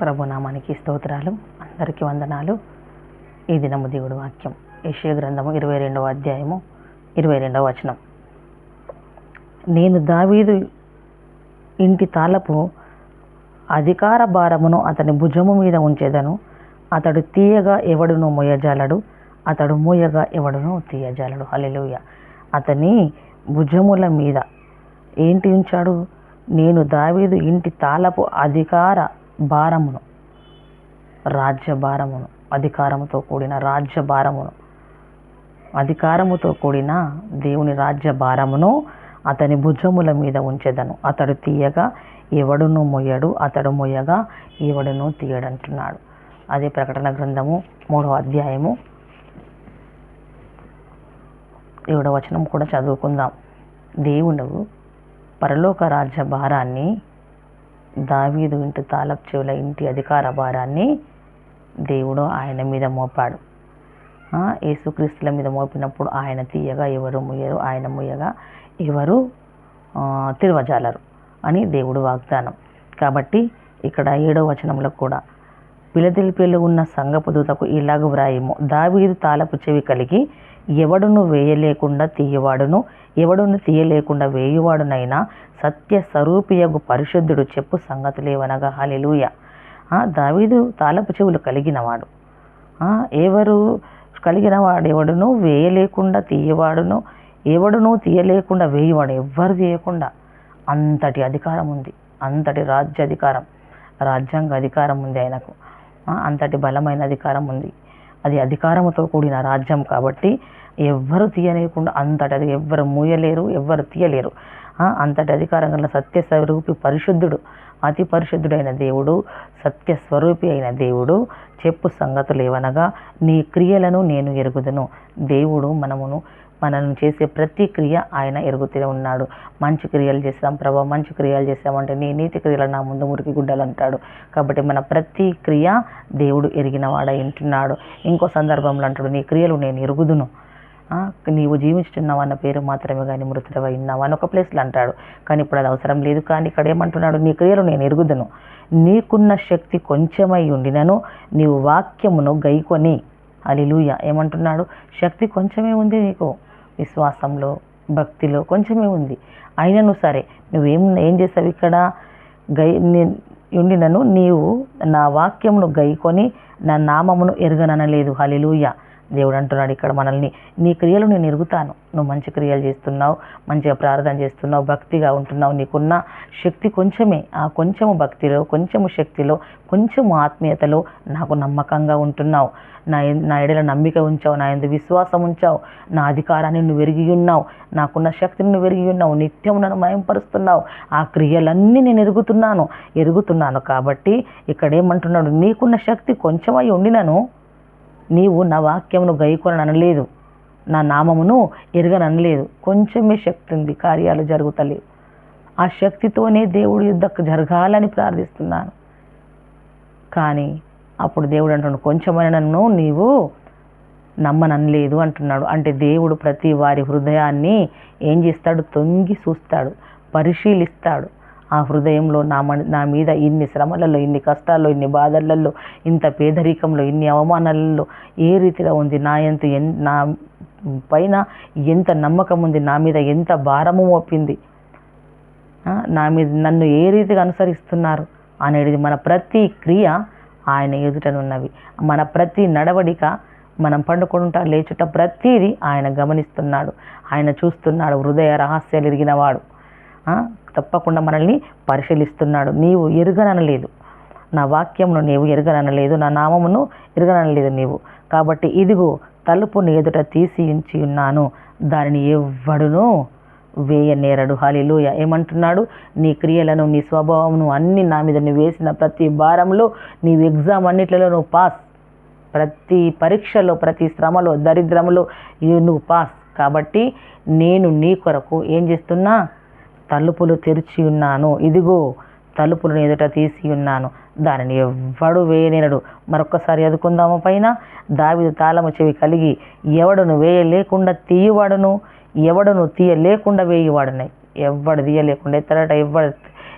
ప్రభునామానికి స్తోత్రాలు. అందరికీ వందనాలు. ఈ దినము దేవుడు వాక్యం. యెషయా గ్రంథము ఇరవై రెండవ అధ్యాయము ఇరవై రెండవ వచనం. నేను దావీదు ఇంటి తాళపు అధికార భారమును అతని భుజము మీద ఉంచేదను. అతడు తీయగా ఎవడును మొయ్యజాలడు. అతడు మూయగా ఎవడును తీయజాలడు. హల్లెలూయా. అతని భుజముల మీద ఏంటి ఉంచాడు? నేను దావీదు ఇంటి తాళపు అధికార భారమును రాజ్య భారమును అధికారముతో కూడిన రాజ్య భారమును అధికారముతో కూడిన దేవుని రాజ్య భారమును అతని భుజముల మీద ఉంచెదను. అతడు తీయగా ఎవడును మొయ్యడు అతడు మొయ్యగా ఎవడును తీయడంటున్నాడు. అదే ప్రకటన గ్రంథము మూడవ అధ్యాయము ఏడవ వచనం కూడా చదువుకుందాం. దేవుడు పరలోక రాజ్య భారాన్ని దావీదు ఇంటి తాలపు చెవుల ఇంటి అధికార భారాన్ని దేవుడు ఆయన మీద మోపాడు. యేసుక్రీస్తుల మీద మోపినప్పుడు ఆయన తీయగా ఎవరు ముయ్యరు ఆయన ముయ్యగా ఎవరు తిరువజాలరు అని దేవుడు వాగ్దానం. కాబట్టి ఇక్కడ ఏడో వచనంలో కూడా పిలదిలిపిలో ఉన్న సంగపు దూతకు ఇలాగ వ్రాయము. దావీదు తాలపు చెవి కలిగి ఎవడును వేయలేకుండా తీయవాడును ఎవడును తీయలేకుండా వేయువాడునైనా సత్య స్వరూపియగు పరిశుద్ధుడు చెప్పు సంగతులేవనగా. హల్లెలూయా. దావీదు తాలపు చెవులు కలిగినవాడు. ఎవరు కలిగిన వాడు ఎవడును వేయలేకుండా తీయవాడును ఎవడును తీయలేకుండా వేయవాడు ఎవ్వరు తీయకుండా. అంతటి అధికారం ఉంది అంతటి రాజ్య అధికారం రాజ్యాంగ అధికారం ఉంది ఆయనకు. అంతటి బలమైన అధికారం ఉంది. అది అధికారముతో కూడిన రాజ్యం కాబట్టి ఎవ్వరు తీయలేకుండా అంతటి అది ఎవ్వరు మూయలేరు ఎవ్వరు తీయలేరు. అంతటి అధికారం గల సత్య స్వరూపి పరిశుద్ధుడు అతి పరిశుద్ధుడైన దేవుడు సత్య స్వరూపి అయిన దేవుడు చెప్పు సంగతులు ఏవనగా నీ క్రియలను నేను ఎరుగుదును. దేవుడు మనమును మనల్ని చేసే ప్రతి క్రియ ఆయన ఎరుగుతూనే ఉన్నాడు. మంచి క్రియలు చేస్తాం ప్రభా మంచి క్రియలు చేసామంటే నీ నీతి క్రియలు నా ముందు మురికి గుడ్డలు అంటాడు కాబట్టి మన ప్రతి క్రియ దేవుడు ఎరిగిన వాడై ఉంటున్నాడు. ఇంకో సందర్భంలో అంటాడు నీ క్రియలు నేను ఎరుగుదును. నీవు జీవించుతున్నావు అన్న పేరు మాత్రమే కానీ మృతుడవై ఉన్నావు అని ఒక ప్లేస్లో అంటాడు. కానీ ఇప్పుడు అది అవసరం లేదు కానీ ఇక్కడ ఏమంటున్నాడు నీ క్రియలు నేను ఎరుగుదును. నీకున్న శక్తి కొంచెమై ఉండినను నీవు వాక్యమును గైకొని అలిలుయ ఏమంటున్నాడు శక్తి కొంచెమే ఉంది నీకు. విశ్వాసంలో భక్తిలో కొంచెమే ఉంది. అయినను సరే నువ్వేం ఏం చేసావు ఇక్కడ? గై ఉండినను నీవు నా వాక్యమును గైకొని నా నామమును ఎరగననలేదు. హలిలుయ దేవుడు అంటున్నాడు ఇక్కడ మనల్ని నీ క్రియలు నేను ఎరుగుతాను. నువ్వు మంచి క్రియలు చేస్తున్నావు మంచిగా ప్రార్థన చేస్తున్నావు భక్తిగా ఉంటున్నావు. నీకున్న శక్తి కొంచెమే. ఆ కొంచెము భక్తిలో కొంచెము శక్తిలో కొంచెము ఆత్మీయతలో నాకు నమ్మకంగా ఉంటున్నావు. నా నా ఎడల నమ్మిక ఉంచావు నా ఎందు విశ్వాసం ఉంచావు. నా అధికారాన్ని నువ్వు ఎరిగి ఉన్నావు. నాకున్న శక్తిని నువ్వు ఎరిగి ఉన్నావు. నిత్యం నన్ను మయంపరుస్తున్నావు. ఆ క్రియలన్నీ నేను ఎరుగుతున్నాను. ఎరుగుతున్నాను కాబట్టి ఇక్కడ ఏమంటున్నాడు నీకున్న శక్తి కొంచెమై ఉండినను. నీవు నా వాక్యమును గైకొననలేదు నా నామమును ఎరగననలేదు. కొంచెమే శక్తి ఉంది. కార్యాలు జరుగుతలేవు ఆ శక్తితోనే దేవుడి యుద్ధకు జరగాలని ప్రార్థిస్తున్నాను. కానీ అప్పుడు దేవుడు అంటున్నాడు కొంచెమైన నన్ను నీవు నమ్మననలేదు అంటున్నాడు. అంటే దేవుడు ప్రతి వారి హృదయాన్ని ఏం చేస్తాడు? తొంగి చూస్తాడు. పరిశీలిస్తాడు. ఆ హృదయంలో నా మన నా మీద ఇన్ని శ్రమలలో ఇన్ని కష్టాల్లో ఇన్ని బాధలలో ఇంత పేదరికంలో ఇన్ని అవమానాలలో ఏ రీతిలో ఉంది? నా ఎంత ఎన్ నా పైన ఎంత నమ్మకం ఉంది? నా మీద ఎంత భారము మోపింది? నా మీద నన్ను ఏ రీతిగా అనుసరిస్తున్నారు? అనేది మన ప్రతి క్రియ ఆయన ఎదుటనున్నవి. మన ప్రతి నడవడిక మనం పండుకుంటా లేచుట ప్రతిదీ ఆయన గమనిస్తున్నాడు. ఆయన చూస్తున్నాడు హృదయ రహస్యాలు ఎరిగినవాడు తప్పకుండా మనల్ని పరిశీలిస్తున్నాడు. నీవు ఎరుగననలేదు. నా వాక్యమును నీవు ఎరగననలేదు. నా నామమును ఎరగననలేదు నీవు. కాబట్టి ఇదిగో తలుపుని ఎదుట తీసి ఉంచి ఉన్నాను. దానిని ఎవ్వడును వేయనేరడు. హాలిలోయ ఏమంటున్నాడు? నీ క్రియలను నీ స్వభావమును అన్ని నా మీద నువ్వు వేసిన ప్రతి భారంలో నీవు ఎగ్జామ్ అన్నిట్లలో నువ్వు పాస్. ప్రతి పరీక్షలో ప్రతి శ్రమలో దరిద్రములో నువ్వు పాస్. కాబట్టి నేను నీ కొరకు ఏం చేస్తున్నా? తలుపులు తెరిచి ఉన్నాను. ఇదిగో తలుపులను ఎదుట తీసి ఉన్నాను. దానిని ఎవ్వడు వేయలేనడు. మరొక్కసారి చదువుకుందాము పైన. దావిదు తాళము చెవి కలిగి ఎవడును వేయలేకుండా తీయవాడును? ఎవడును తీయలేకుండా వేయవాడునై? ఎవ్వడు తీయలేకుండా ఎత్తాడట? ఎవడు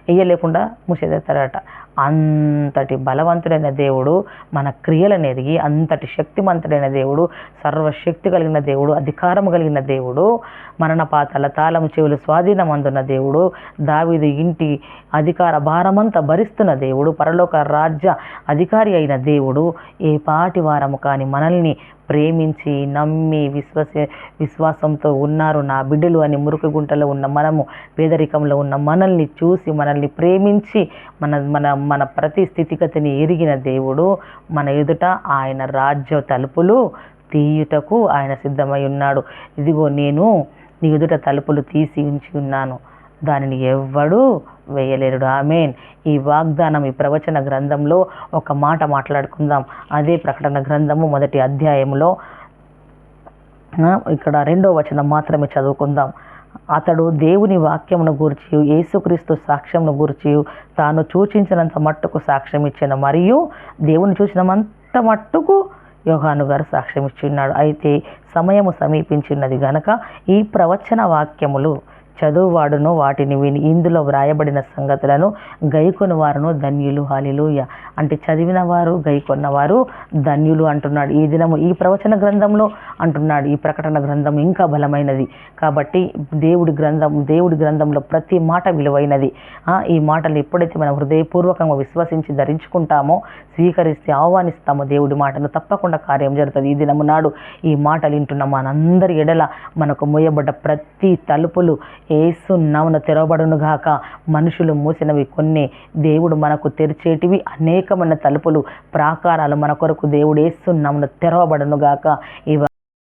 వేయలేకుండా మూసేదెత్తాడట? అంతటి బలవంతుడైన దేవుడు మన క్రియలను ఎదిగి అంతటి శక్తిమంతుడైన దేవుడు సర్వశక్తి కలిగిన దేవుడు అధికారం కలిగిన దేవుడు మరణ పాతాల తాళం చెవులు స్వాధీనం అందున్న దేవుడు దావిది ఇంటి అధికార భారమంతా భరిస్తున్న దేవుడు పరలోక రాజ్య అధికారి అయిన దేవుడు ఏ పాటి వారము కానీ మనల్ని ప్రేమించి నమ్మి విశ్వస విశ్వాసంతో ఉన్నారు నా బిడ్డలు అని మురుకు గుంటలో ఉన్న మనము పేదరికంలో ఉన్న మనల్ని చూసి మనల్ని ప్రేమించి మన మన మన ప్రతి స్థితిగతిని ఎరిగిన దేవుడు మన ఎదుట ఆయన రాజ్య తలుపులు తీయుటకు ఆయన సిద్ధమై ఉన్నాడు. ఇదిగో నేను నీ ఎదుట తలుపులు తీసి ఉంచి ఉన్నాను. దానిని ఎవ్వడు వేయలేరుడు. ఆమెన్. ఈ వాగ్దానం ఈ ప్రవచన గ్రంథంలో ఒక మాట మాట్లాడుకుందాం. అదే ప్రకటన గ్రంథము మొదటి అధ్యాయంలో ఇక్కడ రెండో వచనం మాత్రమే చదువుకుందాం. అతడు దేవుని వాక్యమును గూర్చి యేసుక్రీస్తు సాక్ష్యమును గూర్చి తాను సూచించినంత మట్టుకు సాక్ష్యం ఇచ్చిన మరియు దేవుని చూసినంత మట్టుకు యోహాను గారు సాక్ష్యం ఇచ్చిన్నాడు అయితే సమయము సమీపించినది గనక ఈ ప్రవచన వాక్యములు చదువువాడును వాటిని విని ఇందులో వ్రాయబడిన సంగతులను గైకొని వారును ధన్యులు. హాలిలుయ అంటే చదివిన వారు గైకొన్నవారు ధన్యులు అంటున్నాడు. ఈ దినము ఈ ప్రవచన గ్రంథంలో అంటున్నాడు. ఈ ప్రకటన గ్రంథం ఇంకా బలమైనది. కాబట్టి దేవుడి గ్రంథం దేవుడి గ్రంథంలో ప్రతి మాట విలువైనది. ఈ మాటలు ఎప్పుడైతే మనం హృదయపూర్వకంగా విశ్వసించి ధరించుకుంటామో స్వీకరిస్తే ఆహ్వానిస్తామో దేవుడి మాటను. తప్పకుండా కార్యం జరుగుతుంది. ఈ దినము నాడు ఈ మాటలు వింటున్న మనందరి ఎడల మనకు మోయబడ్డ ప్రతి తలుపులు ఏసు నవన తెరవబడును గాక. మనుషులు మూసినవి కొన్ని. దేవుడు మనకు తెరిచేటివి అనేకమైన తలుపులు. ప్రాకారాలు మన కొరకు దేవుడు ఏసు నవన తెరవబడును గాక. ఈ